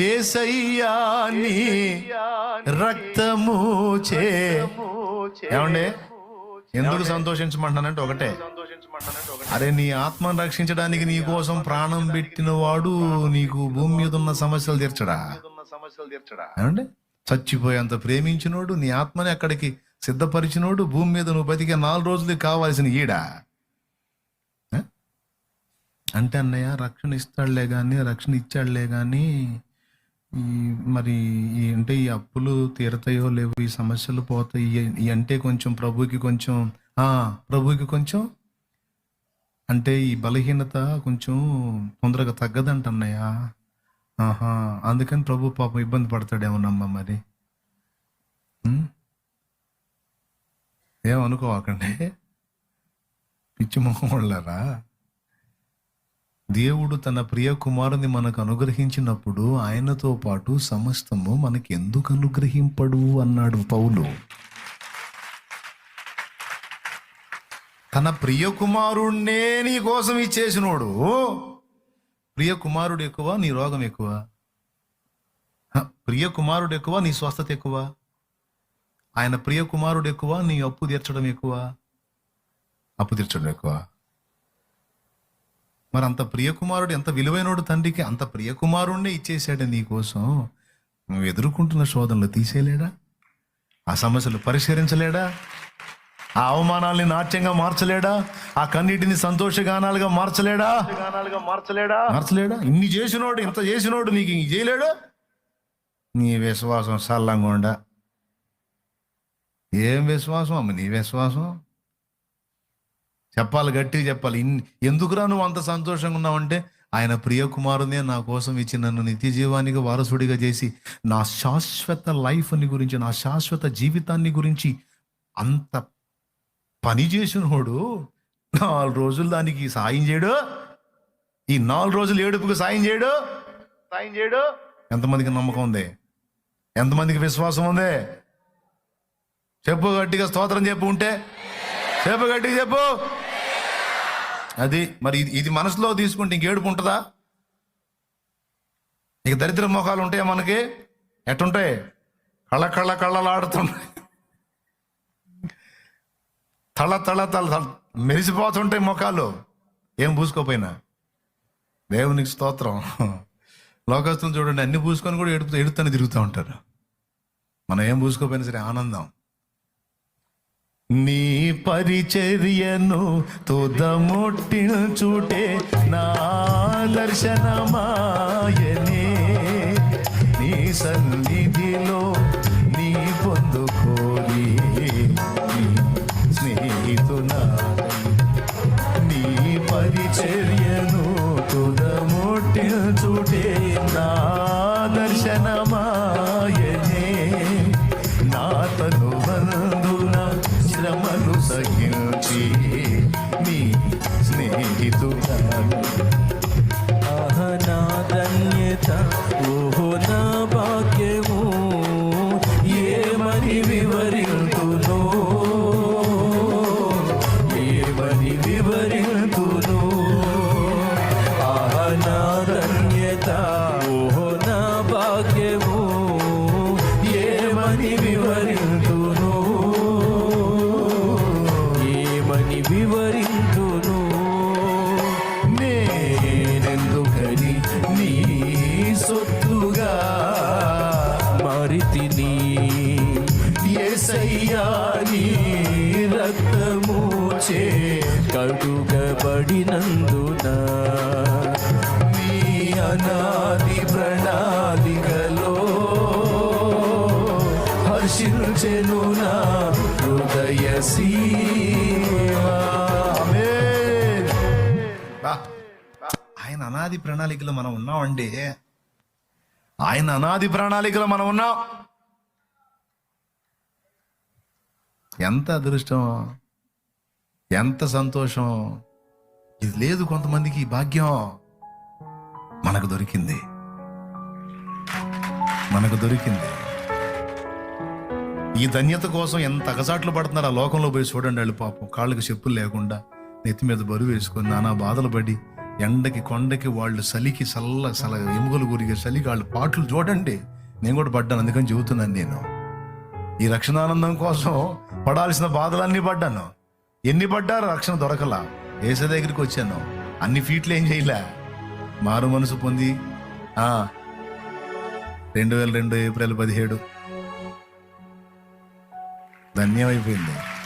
ఏసయ్యా నీ రక్తము చే. ఏమండి? ఎందుకు సంతోషించమంటానంటే ఒకటే. అరే నీ ఆత్మను రక్షించడానికి నీ కోసం ప్రాణం పెట్టిన వాడు నీకు భూమి మీద ఉన్న సమస్యలు తీర్చడా? ఏమండి? చచ్చిపోయేంత ప్రేమించినోడు నీ ఆత్మని అక్కడికి సిద్ధపరిచినోడు భూమి మీద నువ్వు బతికే నాలుగు రోజులకి కావాల్సిన ఈడా? అంటే అన్నయ్య రక్షణ ఇస్తాడులే కానీ రక్షణ ఇచ్చాడులే కానీ ఈ మరి ఈ అంటే ఈ అప్పులు తీరతాయో లేవు ఈ సమస్యలు పోతాయి. ఈ- అంటే కొంచెం ప్రభుకి కొంచెం ఆ ప్రభుకి కొంచెం అంటే ఈ బలహీనత కొంచెం తొందరగా తగ్గదంట అన్నయ్య. ఆహా అందుకని ప్రభు పాపం ఇబ్బంది పడతాడేమోనమ్మ మరి. ఉం? పిచ్చి మొహం వాళ్ళరా? దేవుడు తన ప్రియ కుమారుని మనకు అనుగ్రహించినప్పుడు ఆయనతో పాటు సమస్తము మనకి ఎందుకు అనుగ్రహింపడు? అన్నాడు పౌలు. తన ప్రియ కుమారుణ్ణే నీ కోసం ఇచ్చేసినోడు. ప్రియ కుమారుడు ఎక్కువ నీ రోగం ఎక్కువ. ప్రియ కుమారుడు ఎక్కువ నీ స్వస్థత ఎక్కువ. ఆయన ప్రియ కుమారుడు ఎక్కువ నీ అప్పు తీర్చడం ఎక్కువ. అప్పు తీర్చడం ఎక్కువ. మరి అంత ప్రియకుమారుడు ఎంత విలువైనోడు తండ్రికి అంత ప్రియకుమారుణ్ణే ఇచ్చేసాడు నీకోసం నువ్వు ఎదుర్కొంటున్న శోధనలు తీసేయలేడా? ఆ సమస్యలు పరిష్కరించలేడా? ఆ అవమానాల్ని నాట్యంగా మార్చలేడా? ఆ కన్నీటిని సంతోషగానాలుగా మార్చలేడా మార్చలేడా? మార్చలేడా? ఇన్ని చేసినోడు ఇంత చేసినోడు నీకు ఇంక చేయలేడు? నీ విశ్వాసం సల్లంగా ఉండ. ఏం విశ్వాసం? అమ్మ నీ విశ్వాసం? చెప్పాలి గట్టిగా చెప్పాలి. ఎందుకురా నువ్వు అంత సంతోషంగా ఉన్నావంటే ఆయన ప్రియ కుమారునే నా కోసం ఇచ్చి నన్ను నిత్య జీవానికి వారసుడిగా చేసి నా శాశ్వత లైఫ్ని గురించి నా శాశ్వత జీవితాన్ని గురించి అంత పని చేసినోడు నాలుగు రోజులు దానికి సాయం చేయడు. ఈ నాలుగు రోజులు ఏడుపుకు సాయం చేయడు. సాయం చేయడు. ఎంతమందికి నమ్మకం ఉంది? ఎంతమందికి విశ్వాసం ఉంది? చెప్పు గట్టిగా స్తోత్రం చెప్పు ఉంటే. చెప్పు గట్టిగా చెప్పు. అది మరి ఇది ఇది మనసులో తీసుకుంటే ఇంకేడుపు ఉంటుందా? ఇక దరిద్ర మొఖాలు ఉంటాయా మనకి? ఎట్టుంటాయి కళ్ళ కళ్ళ కళ్ళలాడుతుంటాయి తల తల తల తల మెరిసిపోతుంటాయి మొఖాలు ఏం పూసుకోపోయినా? దేవునికి స్తోత్రం. లోకస్తులు చూడండి అన్ని పూసుకొని కూడా ఎడుపు ఎడుతూనే తిరుగుతూ ఉంటారు. మనం ఏం పూసుకోపోయినా సరే ఆనందం. నీ పరిచర్యను తుదముట్టించుటే నా దర్శనమాయనే. నీ సన్నిధిలో నీ పొందుకోని స్నేహితున నీ పరిచర్యను తుదముట్టించుటే ఏమని వివరింతును నేనెందుకని నీ సొత్తుగా మారితిని. ఏసయ్యా నీ రక్తము చే కడుగబడినందున నీ అనాది ప్రణాళికలో హర్షించెను నా హృదయ అనాది ప్రణాళికలో మనం ఉన్నామండి ఆయన అనాది ప్రణాళికలో మనం ఉన్నాం. ఎంత అదృష్టం? ఎంత సంతోషం? ఇది లేదు కొంతమందికి భాగ్యం. మనకు దొరికింది. మనకు దొరికింది. ఈ ధన్యత కోసం ఎంత అగసాట్లు పడుతున్నారు ఆ లోకంలో పోయి చూడండి వాళ్ళు పాపం. కాళ్ళకి చెప్పులు లేకుండా నెత్తి మీద బరువు వేసుకొని నానా బాధలు పడి ఎండకి కొండకి వాళ్ళు చలికి సల్ల సల ఎముకలు గురిగే చలికి వాళ్ళు పాటలు చూడండి. నేను కూడా పడ్డాను అందుకని చెబుతున్నాను నేను. ఈ రక్షణానందం కోసం పడాల్సిన బాధలన్నీ పడ్డాను. ఎన్ని పడ్డారు? రక్షణ దొరకలా. ఏస దగ్గరికి వచ్చాను. అన్ని ఫీట్లు ఏం చేయలే. మారు మనసు పొంది. రెండు వేల రెండు ఏప్రిల్ పదిహేడు. ధన్యమైపోయింది.